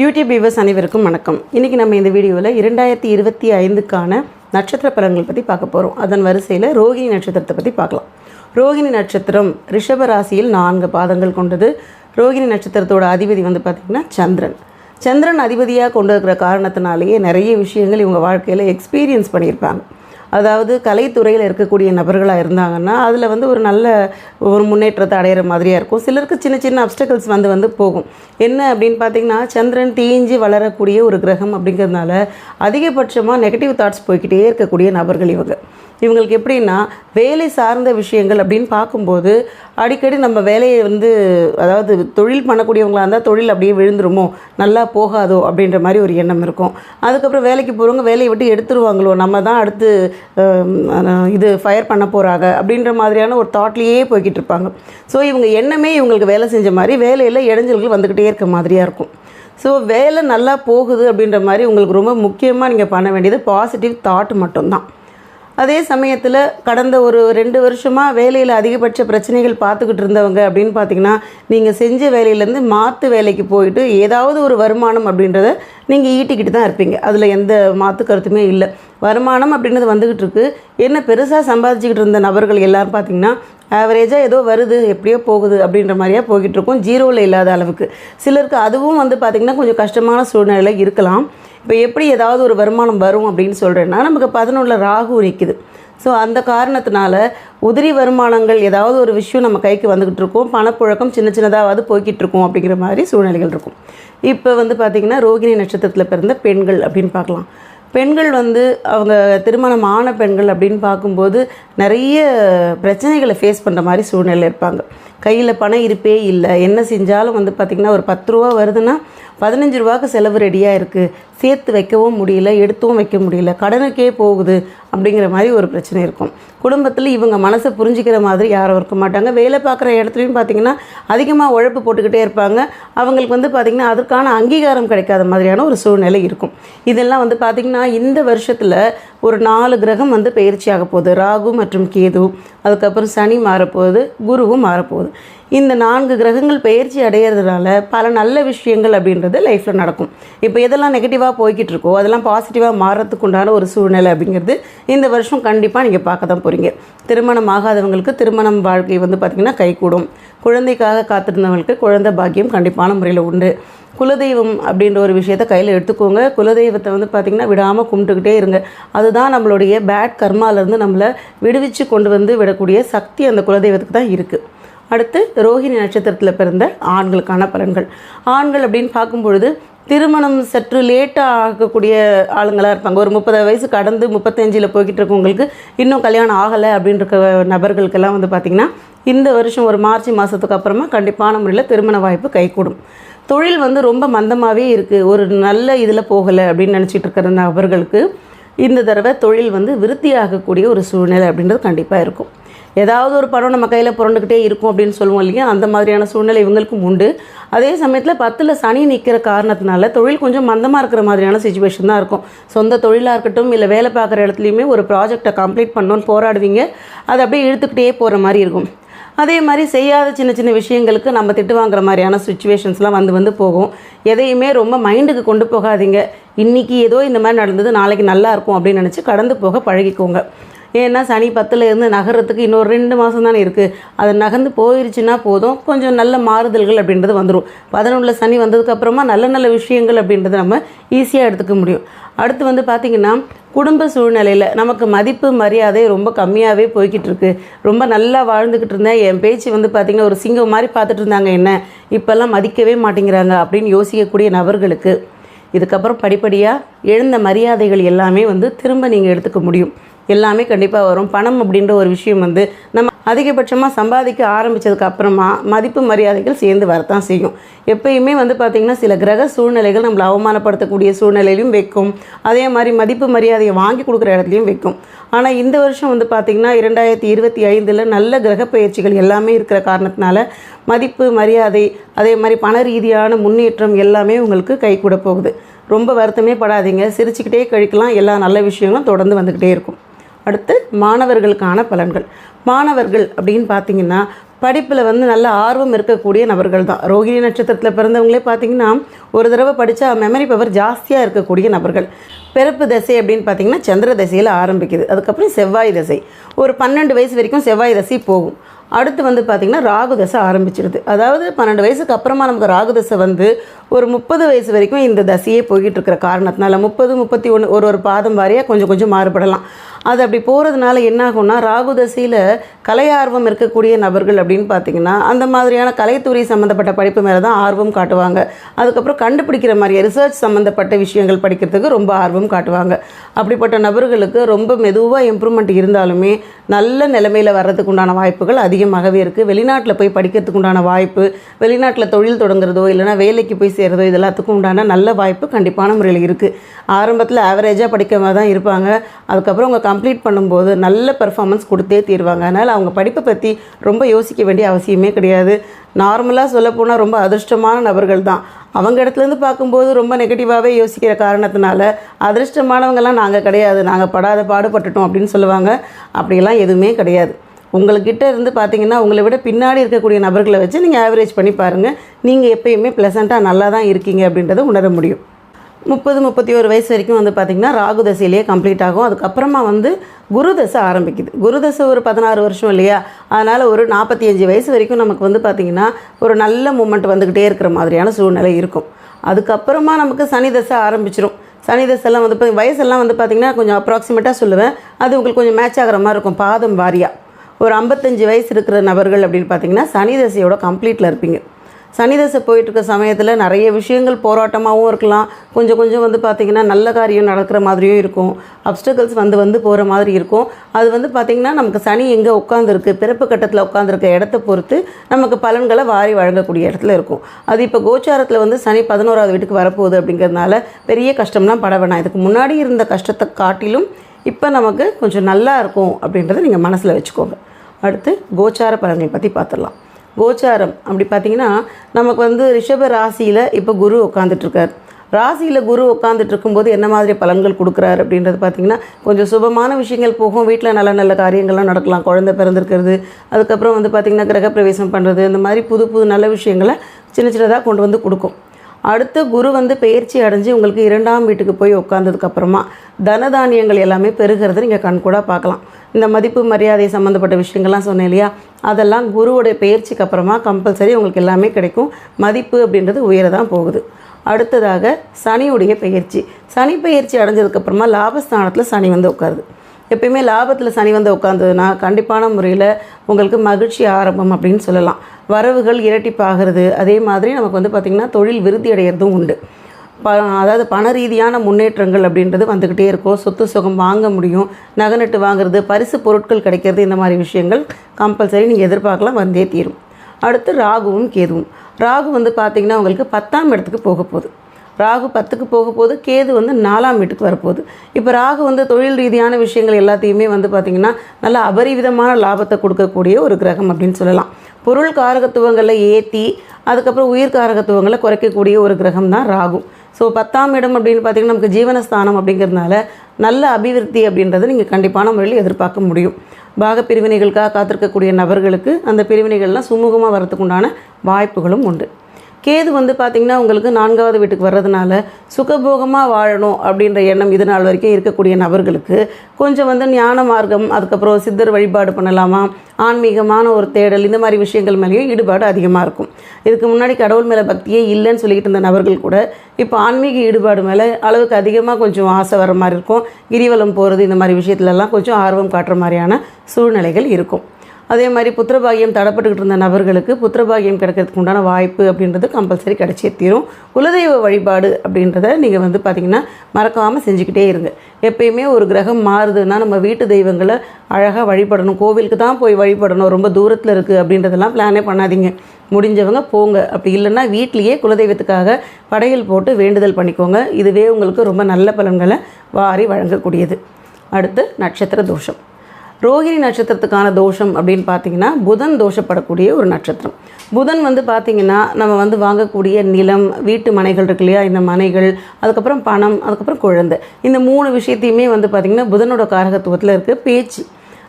YouTube viewers அனைவருக்கும் வணக்கம். இன்றைக்கி நம்ம இந்த வீடியோவில் இரண்டாயிரத்தி இருபத்தி ஐந்துக்கான நட்சத்திர பலன்கள் பற்றி பார்க்க போகிறோம் அதன் வரிசையில் ரோகிணி நட்சத்திரத்தை பற்றி பார்க்கலாம். ரோகிணி நட்சத்திரம் ரிஷப ராசியில் நான்கு பாதங்கள் கொண்டது. ரோகிணி நட்சத்திரத்தோட அதிபதி வந்து பார்த்திங்கன்னா சந்திரன். சந்திரன் அதிபதியாக கொண்டு இருக்கிற காரணத்தினாலேயே நிறைய விஷயங்கள் இவங்க வாழ்க்கையில் எக்ஸ்பீரியன்ஸ் பண்ணியிருப்பாங்க. அதாவது கலைத்துறையில் இருக்கக்கூடிய நபர்களாக இருந்தாங்கன்னா அதில் வந்து ஒரு நல்ல ஒரு முன்னேற்றத்தை அடையிற மாதிரியாக இருக்கும். சிலருக்கு சின்ன சின்ன அப்டக்கல்ஸ் வந்து வந்து போகும். என்ன அப்படின்னு பார்த்தீங்கன்னா சந்திரன் தீஞ்சு வளரக்கூடிய ஒரு கிரகம் அப்படிங்கிறதுனால அதிகபட்சமாக நெகட்டிவ் தாட்ஸ் போய்க்கிட்டே இருக்கக்கூடிய நபர்கள் இவங்க. இவங்களுக்கு எப்படின்னா வேலை சார்ந்த விஷயங்கள் அப்படின்னு பார்க்கும்போது அடிக்கடி நம்ம வேலையை வந்து அதாவது தொழில் பண்ணக்கூடியவங்களாக இருந்தால் தொழில் அப்படியே விழுந்துருமோ நல்லா போகாதோ அப்படின்ற மாதிரி ஒரு எண்ணம் இருக்கும். அதுக்கப்புறம் வேலைக்கு போகிறவங்க வேலையை விட்டு எடுத்துருவாங்களோ நம்ம தான் அடுத்து இது ஃபயர் பண்ண போகிறாங்க அப்படின்ற மாதிரியான ஒரு தாட்லேயே போய்கிட்டு இருப்பாங்க. ஸோ இவங்க எண்ணமே இவங்களுக்கு வேலை செஞ்ச மாதிரி வேலையில் இடைஞ்சல்கள் வந்துக்கிட்டே இருக்க மாதிரியாக இருக்கும். ஸோ வேலை நல்லா போகுது அப்படின்ற மாதிரி உங்களுக்கு ரொம்ப முக்கியமாக நீங்கள் பண்ண வேண்டியது பாசிட்டிவ் தாட் மட்டும்தான். அதே சமயத்தில் கடந்த ஒரு ரெண்டு வருஷமாக வேலையில் அதிகபட்ச பிரச்சனைகள் பார்த்துக்கிட்டு இருந்தவங்க அப்படின்னு பார்த்தீங்கன்னா நீங்கள் செஞ்ச வேலையிலேருந்து மாற்று வேலைக்கு போயிட்டு ஏதாவது ஒரு வருமானம் அப்படின்றத நீங்கள் ஈட்டிக்கிட்டு தான் இருப்பீங்க. அதில் எந்த மாற்று கருத்துமே இல்லை. வருமானம் அப்படின்றது வந்துக்கிட்டு இருக்கு. என்ன பெருசாக சம்பாதிச்சுக்கிட்டு இருந்த நபர்கள் எல்லாரும் பார்த்தீங்கன்னா ஆவரேஜாக ஏதோ வருது எப்படியோ போகுது அப்படின்ற மாதிரியா போய்கிட்டு இருக்கும். ஜீரோவில் இல்லாத அளவுக்கு. சிலருக்கு அதுவும் வந்து பார்த்திங்கன்னா கொஞ்சம் கஷ்டமான சூழ்நிலையில் இருக்கலாம். இப்போ எப்படி ஏதாவது ஒரு வருமானம் வரும் அப்படின்னு சொல்கிறேன்னா நமக்கு பதினொன்றில் ராகு நிற்குது ஸோ அந்த காரணத்தினால உதிரி வருமானங்கள் ஏதாவது ஒரு விஷயம் நம்ம கைக்கு வந்துக்கிட்டு இருக்கோம். பணப்புழக்கம் சின்ன சின்னதாவது போய்கிட்டு இருக்கும் அப்படிங்கிற மாதிரி சூழ்நிலைகள் இருக்கும். இப்போ வந்து பார்த்திங்கன்னா ரோகிணி நட்சத்திரத்தில் பிறந்த பெண்கள் அப்படின்னு பார்க்கலாம். பெண்கள் வந்து அவங்க திருமணம் ஆன பெண்கள் அப்படின்னு பார்க்கும்போது நிறைய பிரச்சனைகளை ஃபேஸ் பண்ணுற மாதிரி சூழ்நிலை இருப்பாங்க. கையில் பணம் இருப்பே இல்லை. என்ன செஞ்சாலும் வந்து பார்த்திங்கன்னா ஒரு பத்து ரூபா வருதுன்னா பதினஞ்சு ரூபாய்க்கு செலவு ரெடியாக இருக்குது சேர்த்து வைக்கவும் முடியல எடுத்தும் வைக்க முடியல. கடனுக்கே போகுது அப்படிங்கிற மாதிரி ஒரு பிரச்சனை இருக்கும். குடும்பத்தில் இவங்க மனசை புரிஞ்சிக்கிற மாதிரி யாரும் இருக்க மாட்டாங்க. வேலை பார்க்குற இடத்துலையும் பார்த்திங்கன்னா அதிகமாக உழைப்பு போட்டுக்கிட்டே இருப்பாங்க. அவங்களுக்கு வந்து பார்த்திங்கன்னா அதற்கான அங்கீகாரம் கிடைக்காத மாதிரியான ஒரு சூழ்நிலை இருக்கும். இதெல்லாம் வந்து பார்த்திங்கன்னா இந்த வருஷத்தில் ஒரு நாலு கிரகம் வந்து பயிற்சியாக போகுது. ராகு மற்றும் கேது. அதுக்கப்புறம் சனி மாறப்போகுது குருவும் மாறப்போகுது. இந்த நான்கு கிரகங்கள் பயிற்சி அடையிறதுனால பல நல்ல விஷயங்கள் அப்படின்றது லைஃப்பில் நடக்கும். இப்போ எதெல்லாம் நெகட்டிவாக போய்கிட்டு இருக்கோ அதெல்லாம் பாசிட்டிவாக மாறத்துக்கு உண்டான ஒரு சூழ்நிலை அப்படிங்கிறது இந்த வருஷம் கண்டிப்பாக நீங்கள் பார்க்க தான் போகிறீங்க திருமணம் ஆகாதவங்களுக்கு திருமணம் வாழ்க்கை வந்து பார்த்திங்கன்னா கைகூடும். குழந்தைக்காக காத்திருந்தவங்களுக்கு குழந்தை பாக்கியம் கண்டிப்பான முறையில் உண்டு. குலதெய்வம் அப்படின்ற ஒரு விஷயத்தை கையில் எடுத்துக்கோங்க. குலதெய்வத்தை வந்து பார்த்திங்கன்னா விடாமல் கும்பிட்டுக்கிட்டே இருங்க. அதுதான் நம்மளுடைய பேட் கர்மாலேருந்து நம்மளை விடுவிச்சு கொண்டு வந்து விடக்கூடிய சக்தி அந்த குலதெய்வத்துக்கு தான் இருக்குது அடுத்து ரோஹிணி நட்சத்திரத்தில் பிறந்த ஆண்களுக்கான பலன்கள். ஆண்கள் அப்படின்னு பார்க்கும்பொழுது திருமணம் சற்று லேட்டாக ஆகக்கூடிய ஆளுங்களாக இருப்பாங்க. ஒரு முப்பது வயசு கடந்து முப்பத்தஞ்சில் போய்கிட்டு இருக்கவங்களுக்கு இன்னும் கல்யாணம் ஆகலை அப்படின்ற நபர்களுக்கெல்லாம் வந்து பார்த்திங்கன்னா இந்த வருஷம் ஒரு மார்ச் மாதத்துக்கு அப்புறமா கண்டிப்பான முறையில் திருமண வாய்ப்பு கைகூடும். தொழில் வந்து ரொம்ப மந்தமாகவே இருக்குது ஒரு நல்ல இதில் போகலை அப்படின்னு நினச்சிட்டு இருக்கிற நபர்களுக்கு இந்த தடவை தொழில் வந்து விருத்தியாகக்கூடிய ஒரு சூழ்நிலை அப்படின்றது கண்டிப்பாக இருக்கும். ஏதாவது ஒரு படம் நம்ம கையில் புரண்டுக்கிட்டே இருக்கும் அப்படின்னு சொல்லுவோம் இல்லையா? அந்த மாதிரியான சூழ்நிலை இவங்களுக்கும் உண்டு. அதே சமயத்தில் பத்தில் சனி நிற்கிற காரணத்தினால தொழில் கொஞ்சம் மந்தமாக இருக்கிற மாதிரியான சுச்சுவேஷன் தான் இருக்கும். சொந்த தொழிலாக இருக்கட்டும் இல்லை வேலை பார்க்குற இடத்துலையுமே ஒரு ப்ராஜெக்டை கம்ப்ளீட் பண்ணோன்னு போராடுவீங்க. அதை அப்படியே இழுத்துக்கிட்டே போகிற மாதிரி இருக்கும். அதே மாதிரி செய்யாத சின்ன சின்ன விஷயங்களுக்கு நம்ம திட்டு வாங்குற மாதிரியான சுச்சுவேஷன்ஸ்லாம் வந்து வந்து போகும். எதையுமே ரொம்ப மைண்டுக்கு கொண்டு போகாதீங்க. இன்றைக்கி ஏதோ இந்த மாதிரி நடந்தது நாளைக்கு நல்லா இருக்கும் அப்படின்னு நினச்சி கடந்து போக பழகிக்கோங்க. ஏன்னா சனி பத்துலேருந்து நகரத்துக்கு இன்னொரு ரெண்டு மாதம் தானே இருக்குது அது நகர்ந்து போயிருச்சுன்னா போதும். கொஞ்சம் நல்ல மாறுதல்கள் அப்படின்றது வந்துடும் பதினொன்றில் சனி வந்ததுக்கப்புறமா நல்ல நல்ல விஷயங்கள் அப்படின்றத நம்ம ஈஸியாக எடுத்துக்க முடியும். அடுத்து வந்து பார்த்திங்கன்னா குடும்ப சூழ்நிலையில் நமக்கு மதிப்பு மரியாதை ரொம்ப கம்மியாகவே போய்கிட்டு இருக்கு. ரொம்ப நல்லா வாழ்ந்துக்கிட்டு இருந்தேன். என் பேச்சு வந்து பார்த்திங்கன்னா ஒரு சிங்கம் மாதிரி பார்த்துட்டு இருந்தாங்க என்ன? இப்போல்லாம் மதிக்கவே மாட்டேங்கிறாங்க அப்படின்னு யோசிக்கக்கூடிய நபர்களுக்கு. இதுக்கப்புறம் படிப்படியாக எழுந்த மரியாதைகள் எல்லாமே வந்து திரும்ப நீங்கள் எடுத்துக்க முடியும். எல்லாமே கண்டிப்பாக வரும். பணம் அப்படின்ற ஒரு விஷயம் வந்து நம்ம அதிகபட்சமாக சம்பாதிக்க ஆரம்பித்ததுக்கு அப்புறமா மதிப்பு மரியாதைகள் சேர்ந்து வரத்தான் செய்யும். எப்பயுமே வந்து பார்த்திங்கன்னா சில கிரக சூழ்நிலைகள் நம்மளை அவமானப்படுத்தக்கூடிய சூழ்நிலையிலும் வைக்கும். அதே மாதிரி மதிப்பு மரியாதையை வாங்கி கொடுக்குற இடத்துலையும் வைக்கும். ஆனால் இந்த வருஷம் வந்து பார்த்திங்கன்னா இரண்டாயிரத்தி இருபத்தி ஐந்தில் நல்ல கிரக பயிற்சிகள் எல்லாமே இருக்கிற காரணத்தினால மதிப்பு மரியாதை அதே மாதிரி பண ரீதியான முன்னேற்றம் எல்லாமே உங்களுக்கு கை கூட போகுது. ரொம்ப வருத்தமே படாதீங்க. சிரிச்சுக்கிட்டே கழிக்கலாம். எல்லா நல்ல விஷயங்களும் தொடர்ந்து வந்துக்கிட்டே இருக்கும். அடுத்து மாணவர்களுக்கான பலன்கள். மாணவர்கள் அப்படின்னு பார்த்தீங்கன்னா படிப்பில் வந்து நல்ல ஆர்வம் இருக்கக்கூடிய நபர்கள் தான். ரோகிணி நட்சத்திரத்தில் பிறந்தவங்களே பார்த்தீங்கன்னா ஒரு தடவை படித்தா மெமரி பவர் ஜாஸ்தியாக இருக்கக்கூடிய நபர்கள். பிறப்பு தசை அப்படின்னு பார்த்தீங்கன்னா சந்திர தசையில் ஆரம்பிக்குது. அதுக்கப்புறம் செவ்வாய் தசை. ஒரு பன்னெண்டு வயசு வரைக்கும் செவ்வாய் தசை போகும். அடுத்து வந்து பார்த்திங்கன்னா ராகு தசை ஆரம்பிச்சிடுது அதாவது பன்னெண்டு வயசுக்கு அப்புறமா நமக்கு ராகு தசை வந்து ஒரு முப்பது வயசு வரைக்கும் இந்த தசையே போய்கிட்டு இருக்கிற காரணத்தினால முப்பது முப்பத்தி ஒன்று ஒரு ஒரு பாதம் வாரியாக கொஞ்சம் கொஞ்சம் மாறுபடலாம். அது அப்படி போகிறதுனால என்ன ஆகும்னா ராகு தசையில் கலை ஆர்வம் இருக்கக்கூடிய நபர்கள் அப்படின்னு பார்த்தீங்கன்னா அந்த மாதிரியான கலைத்துறை சம்மந்தப்பட்ட படிப்பு மேலே தான் ஆர்வம் காட்டுவாங்க. அதுக்கப்புறம் கண்டுபிடிக்கிற மாதிரி ரிசர்ச் சம்மந்தப்பட்ட விஷயங்கள் படிக்கிறதுக்கு ரொம்ப ஆர்வம் காட்டுவாங்க. அப்படிப்பட்ட நபர்களுக்கு ரொம்ப மெதுவாக இம்ப்ரூவ்மெண்ட் இருந்தாலுமே நல்ல நிலைமையில் வர்றதுக்கு உண்டான வாய்ப்புகள் அதிகமாகவே இருக்குது வெளிநாட்டில் போய் படிக்கிறதுக்கு உண்டான வாய்ப்பு வெளிநாட்டில் தொழில் தொடங்குறதோ இல்லைனா வேலைக்கு போய் சேர்றதோ இது எல்லாத்துக்கும் உண்டான நல்ல வாய்ப்பு கண்டிப்பான முறையில் இருக்குது ஆரம்பத்தில் ஆவரேஜாக படிக்கிற தான் இருப்பாங்க. அதுக்கப்புறம் அவங்க கம்ப்ளீட் பண்ணும்போது நல்ல பெர்ஃபார்மன்ஸ் கொடுத்தே தீருவாங்க. அதனால் அவங்க படிப்பை பற்றி ரொம்ப யோசிக்க வேண்டிய அவசியமே கிடையாது. நார்மலாக சொல்லப்போனால் ரொம்ப அதிர்ஷ்டமான நபர்கள் தான். அவங்க இடத்துலேருந்து பார்க்கும்போது ரொம்ப நெகட்டிவாகவே யோசிக்கிற காரணத்தினால அதிர்ஷ்டமானவங்கெல்லாம் நாங்கள் கிடையாது. நாங்கள் படாத பாடுபட்டுட்டோம் அப்படின்னு சொல்லுவாங்க. அப்படியெல்லாம் எதுவுமே கிடையாது. உங்கள்கிட்ட இருந்து பார்த்தீங்கன்னா உங்களை விட பின்னாடி இருக்கக்கூடிய நபர்களை வச்சு நீங்கள் ஆவரேஜ் பண்ணி பாருங்கள் நீங்கள் எப்பயுமே ப்ளசண்ட்டாக நல்லா தான் இருக்கீங்க அப்படின்றத உணர முடியும். முப்பது முப்பத்தி ஒரு வயசு வரைக்கும் வந்து பார்த்திங்கன்னா ராகு தசையிலேயே கம்ப்ளீட் ஆகும். அதுக்கப்புறமா வந்து குரு தசை ஆரம்பிக்குது. குரு தசை ஒரு பதினாறு வருஷம் இல்லையா? அதனால் ஒரு நாற்பத்தி அஞ்சு வயசு வரைக்கும் நமக்கு வந்து பார்த்திங்கன்னா ஒரு நல்ல மூமெண்ட் வந்துக்கிட்டே இருக்கிற மாதிரியான சூழ்நிலை இருக்கும். அதுக்கப்புறமா நமக்கு சனி தசை ஆரம்பிச்சிரும். சனி தசைலாம் வந்து வயசெல்லாம் வந்து பார்த்திங்கன்னா கொஞ்சம் அப்ராக்சிமேட்டாக சொல்லுவேன். அது உங்களுக்கு கொஞ்சம் மேட்ச் ஆகிற மாதிரி இருக்கும். பாதம் வாரியாக ஒரு ஐம்பத்தஞ்சு வயசு இருக்கிற நபர்கள் அப்படின்னு பார்த்தீங்கன்னா சனி தசையோட கம்ப்ளீட்டில் இருப்பீங்க. சனி தசை போயிட்டுருக்க சமயத்தில் நிறைய விஷயங்கள் போராட்டமாகவும் இருக்கலாம். கொஞ்சம் கொஞ்சம் வந்து பார்த்திங்கன்னா நல்ல காரியம் நடக்கிற மாதிரியும் இருக்கும். அப்டக்கல்ஸ் வந்து வந்து போகிற மாதிரி இருக்கும். அது வந்து பார்த்திங்கன்னா நமக்கு சனி எங்கே உட்காந்துருக்கு பிறப்பு கட்டத்தில் உட்காந்துருக்க இடத்த பொறுத்து நமக்கு பலன்களை வாரி வழங்கக்கூடிய இடத்துல இருக்கும். அது இப்போ கோச்சாரத்தில் வந்து சனி பதினோராவது வீட்டுக்கு வரப்போகுது அப்படிங்கிறதுனால பெரிய கஷ்டம்லாம் பட வேணாம். இதுக்கு முன்னாடி இருந்த கஷ்டத்தை காட்டிலும் இப்போ நமக்கு கொஞ்சம் நல்லா இருக்கும் அப்படின்றத நீங்கள் மனசில் வச்சுக்கோங்க. அடுத்து கோச்சார பலன்களை பற்றி பார்த்துடலாம் கோச்சாரம் அப்படி பார்த்தீங்கன்னா நமக்கு வந்து ரிஷப ராசியில் இப்போ குரு உட்காந்துட்ருக்கார் ராசியில் குரு உட்காந்துட்டு இருக்கும்போது என்ன மாதிரி பலன்கள் கொடுக்குறாரு அப்படின்றது பார்த்திங்கன்னா கொஞ்சம் சுபமான விஷயங்கள் போகும். வீட்டில் நல்ல நல்ல காரியங்கள்லாம் நடக்கலாம். குழந்தை பிறந்திருக்கிறது. அதுக்கப்புறம் வந்து பார்த்திங்கன்னா கிரகப்பிரவேசம் பண்ணுறது இந்த மாதிரி புது புது நல்ல விஷயங்களை சின்ன சின்னதாக கொண்டு வந்து கொடுக்கும். அடுத்து குரு வந்து பயிற்சி அடைஞ்சு உங்களுக்கு இரண்டாம் வீட்டுக்கு போய் உட்காந்ததுக்கப்புறமா தனதானியங்கள் எல்லாமே பெருகிறத நீங்கள் கண்கூடாக பார்க்கலாம். இந்த மதிப்பு மரியாதை சம்மந்தப்பட்ட விஷயங்கள்லாம் சொன்னேன் இல்லையா? அதெல்லாம் குருவோடைய பயிற்சிக்கு அப்புறமா கம்பல்சரி உங்களுக்கு எல்லாமே கிடைக்கும். மதிப்பு அப்படின்றது உயர தான் போகுது. அடுத்ததாக சனியுடைய பயிற்சி சனி பயிற்சி அடைஞ்சதுக்கப்புறமா லாபஸ்தானத்தில் சனி வந்து உட்காருது. எப்பயுமே லாபத்தில் சனி வந்து உட்காந்ததுன்னா கண்டிப்பான முறையில் உங்களுக்கு மகிழ்ச்சி ஆரம்பம் அப்படின்னு சொல்லலாம். வரவுகள் இரட்டிப்பாகிறது. அதே மாதிரி நமக்கு வந்து பார்த்திங்கன்னா தொழில் விருத்தி அடைகிறதும் உண்டு. ப அதாவது பண ரீதியான முன்னேற்றங்கள் அப்படின்றது வந்துக்கிட்டே இருக்கும். சொத்து சுகம் வாங்க முடியும். நகநட்டு வாங்குறது பரிசு பொருட்கள் கிடைக்கிறது இந்த மாதிரி விஷயங்கள் கம்பல்சரி நீங்கள் எதிர்பார்க்கலாம் வந்தே தீரும். அடுத்து ராகுவும் கேதுவும். ராகு வந்து பார்த்திங்கன்னா உங்களுக்கு பத்தாம் இடத்துக்கு போக போகுது. ராகு பத்துக்கு போக போது கேது வந்து நாலாம் வீட்டுக்கு வரப்போகுது. இப்போ ராகு வந்து தொழில் ரீதியான விஷயங்கள் எல்லாத்தையுமே வந்து பார்த்திங்கன்னா நல்ல அபரிவிதமான லாபத்தை கொடுக்கக்கூடிய ஒரு கிரகம் அப்படின்னு சொல்லலாம். பொருள் காரகத்துவங்களை ஏற்றி அதுக்கப்புறம் உயிர் காரகத்துவங்களை குறைக்கக்கூடிய ஒரு கிரகம் தான் ராகு. ஸோ பத்தாம் இடம் அப்படின்னு பார்த்திங்கன்னா நமக்கு ஜீவனஸ்தானம் அப்படிங்கிறதுனால நல்ல அபிவிருத்தி அப்படின்றத நீங்கள் கண்டிப்பான முறையில் எதிர்பார்க்க முடியும். பாக பிரிவினைகளுக்காக காத்திருக்கக்கூடிய நபர்களுக்கு அந்த பிரிவினைகள்லாம் சுமூகமாக வரத்துக்குண்டான உண்டான வாய்ப்புகளும் உண்டு. கேது வந்து பார்த்திங்கன்னா உங்களுக்கு நான்காவது வீட்டுக்கு வர்றதுனால சுகபோகமாக வாழணும் அப்படின்ற எண்ணம் இது நாள் வரைக்கும் இருக்கக்கூடிய நபர்களுக்கு. கொஞ்சம் வந்து ஞான மார்க்கம் அதுக்கப்புறம் சித்தர் வழிபாடு பண்ணலாமா? ஆன்மீகமான ஒரு தேடல் இந்த மாதிரி விஷயங்கள் மேலேயும் ஈடுபாடு அதிகமாக இருக்கும். இதுக்கு முன்னாடி கடவுள் மேலே பக்தியே இல்லைன்னு சொல்லிக்கிட்டு இருந்த நபர்கள் கூட இப்போ ஆன்மீக ஈடுபாடு மேலே அளவுக்கு அதிகமாக கொஞ்சம் ஆசை வர மாதிரி இருக்கும். கிரிவலம் போகிறது இந்த மாதிரி விஷயத்துலலாம் கொஞ்சம் ஆர்வம் காட்டுற மாதிரியான சூழ்நிலைகள் இருக்கும். அதே மாதிரி புத்திரபாகியம் தடப்பட்டுக்கிட்டு இருந்த நபர்களுக்கு புத்திரபாகியம் கிடைக்கிறதுக்கு உண்டான வாய்ப்பு அப்படின்றது கம்பல்சரி கிடைச்சே தீரும். குலதெய்வ வழிபாடு அப்படின்றத நீங்கள் வந்து பார்த்திங்கன்னா மறக்காமல் செஞ்சுக்கிட்டே இருங்க. எப்பயுமே ஒரு கிரகம் மாறுதுன்னா நம்ம வீட்டு தெய்வங்களை அழகாக வழிபடணும். கோவிலுக்கு தான் போய் வழிபடணும். ரொம்ப தூரத்தில் இருக்குது அப்படின்றதெல்லாம் பிளானே பண்ணாதீங்க. முடிஞ்சவங்க போங்க. அப்படி இல்லைன்னா வீட்லேயே குலதெய்வத்துக்காக படையல் போட்டு வேண்டுதல் பண்ணிக்கோங்க. இதுவே உங்களுக்கு ரொம்ப நல்ல பலன்களை வாரி வழங்கக்கூடியது. அடுத்து நட்சத்திர தோஷம். ரோகிணி நட்சத்திரத்துக்கான தோஷம் அப்படின்னு பார்த்தீங்கன்னா புதன் தோஷப்படக்கூடிய ஒரு நட்சத்திரம். புதன் வந்து பார்த்திங்கன்னா நம்ம வந்து வாங்கக்கூடிய நிலம் வீட்டு மனைகள் இருக்கு இல்லையா? இந்த மனைகள் அதுக்கப்புறம் பணம் அதுக்கப்புறம் குழந்தை. இந்த மூணு விஷயத்தையுமே வந்து பார்த்திங்கன்னா புதனோட காரகத்துவத்தில் இருக்க. பேச்சு.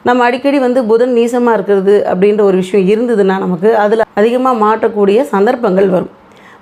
நம்ம அடிக்கடி வந்து புதன் நீசமாக இருக்கிறது அப்படின்ற ஒரு விஷயம் இருந்ததுன்னா நமக்கு அதில் அதிகமாக மாற்றக்கூடிய சந்தர்ப்பங்கள் வரும்.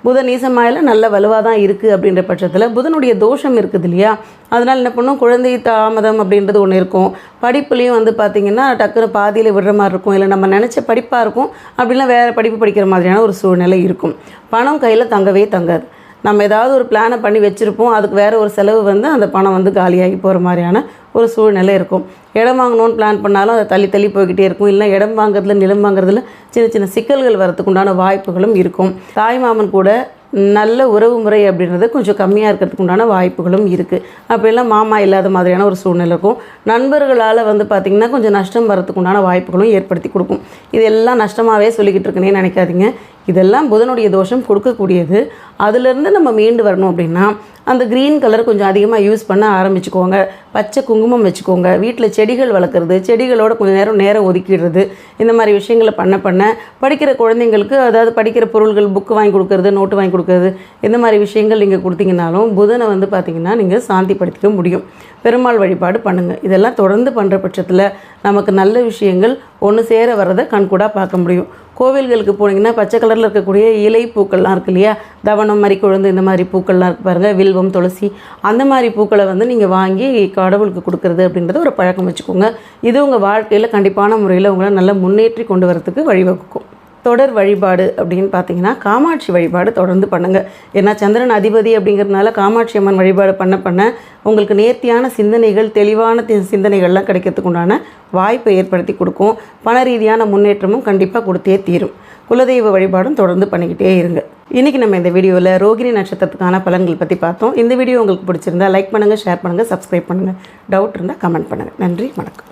புதன் நீசமாயில நல்ல வலுவாக தான் இருக்குது அப்படின்ற பட்சத்தில் புதனுடைய தோஷம் இருக்குது இல்லையா? அதனால் என்ன பண்ணும்? குழந்தை தாமதம் அப்படின்றது ஒன்று இருக்கும். படிப்புலேயும் வந்து பார்த்திங்கன்னா டக்குன்னு பாதியில் விடுற மாதிரி இருக்கும். இல்லை நம்ம நினச்ச படிப்பாக இருக்கும். அப்படிலாம் வேறு படிப்பு படிக்கிற மாதிரியான ஒரு சூழ்நிலை இருக்கும். பணம் கையில் தங்கவே தங்காது. நம்ம ஏதாவது ஒரு பிளானை பண்ணி வச்சுருப்போம். அதுக்கு வேறு ஒரு செலவு வந்து அந்த பணம் வந்து காலியாகி போகிற மாதிரியான ஒரு சூழ்நிலை இருக்கும். இடம் வாங்கணும்னு பிளான் பண்ணாலும் அதை தள்ளி தள்ளி போய்கிட்டே இருக்கும். இல்லை இடம் வாங்குறதுல நிலம் வாங்குறதுல சின்ன சின்ன சிக்கல்கள் வரதுக்கு உண்டான வாய்ப்புகளும் இருக்கும். தாய் மாமன் கூட நல்ல உறவு முறை அப்படின்றது கொஞ்சம் கம்மியாக இருக்கிறதுக்கு உண்டான வாய்ப்புகளும் இருக்குது அப்படிலாம் மாமா இல்லாத மாதிரியான ஒரு சூழ்நிலை இருக்கும். நண்பர்களால் வந்து பார்த்திங்கன்னா கொஞ்சம் நஷ்டம் வரதுக்கு உண்டான வாய்ப்புகளும் ஏற்படுத்தி கொடுக்கும். இதெல்லாம் நஷ்டமாகவே சொல்லிக்கிட்டு இருக்கேனே நினைக்காதீங்க. இதெல்லாம் புதனுடைய தோஷம் கொடுக்கக்கூடியது. அதுலேருந்து நம்ம மீண்டு வரணும் அப்படின்னா அந்த க்ரீன் கலர் கொஞ்சம் அதிகமாக யூஸ் பண்ண ஆரம்பிச்சுக்கோங்க. பச்சை குங்குமம் வச்சுக்கோங்க. வீட்டில் செடிகள் வளர்க்குறது செடிகளோட கொஞ்சம் நேரம் நேரம் ஒதுக்கிடுறது இந்த மாதிரி விஷயங்களை பண்ண பண்ண படிக்கிற குழந்தைங்களுக்கு அதாவது படிக்கிற பொருள்கள் புக்கு வாங்கி கொடுக்கறது நோட்டு வாங்கி கொடுக்கறது இந்த மாதிரி விஷயங்கள் நீங்கள் கொடுத்தீங்கனாலும் புதனை வந்து பார்த்திங்கன்னா நீங்கள் சாந்திப்படுத்திக்க முடியும். பெருமாள் வழிபாடு பண்ணுங்கள் இதெல்லாம் தொடர்ந்து பண்ணுற பட்சத்தில் நமக்கு நல்ல விஷயங்கள் ஒன்று சேர வர்றதை கண்கூடாக பார்க்க முடியும். கோவில்களுக்கு போனீங்கன்னா பச்சை கலரில் இருக்கக்கூடிய இலை பூக்கள்லாம் இருக்கு இல்லையா? தவனம் மாதிரி குழந்தை இந்த மாதிரி பூக்கள்லாம் இருக்கு பாருங்கள் வில்வம் துளசி அந்த மாதிரி பூக்களை வந்து நீங்கள் வாங்கி கடவுளுக்கு கொடுக்குறது அப்படின்றத ஒரு பழக்கம் வச்சுக்கோங்க. இது உங்கள் வாழ்க்கையில் கண்டிப்பான முறையில் உங்களை நல்லா முன்னேற்றி கொண்டு வரதுக்கு வழிவகுக்கும். தொடர் வழிபாடு அப்படின்னு பார்த்தீங்கன்னா காமாட்சி வழிபாடு தொடர்ந்து பண்ணுங்கள் ஏன்னா சந்திரன் அதிபதி அப்படிங்கிறதுனால காமாட்சி அம்மன் வழிபாடு பண்ண பண்ண உங்களுக்கு நேர்த்தியான சிந்தனைகள் தெளிவான சிந்தனைகள்லாம் கிடைக்கிறதுக்கு உண்டான வாய்ப்பை ஏற்படுத்தி கொடுக்கும். பண ரீதியான முன்னேற்றமும் கண்டிப்பாக கொடுத்தே தீரும். குலதெய்வ வழிபாடும் தொடர்ந்து பண்ணிக்கிட்டே இருங்க. இன்றைக்கி நம்ம இந்த வீடியோவில் ரோகிணி நட்சத்திரத்துக்கான பலன்கள் பற்றி பார்த்தோம். இந்த வீடியோ உங்களுக்கு பிடிச்சிருந்தா லைக் பண்ணுங்கள் ஷேர் பண்ணுங்கள் சப்ஸ்கிரைப் பண்ணுங்கள் டவுட் இருந்தால் கமெண்ட் பண்ணுங்கள் நன்றி வணக்கம்.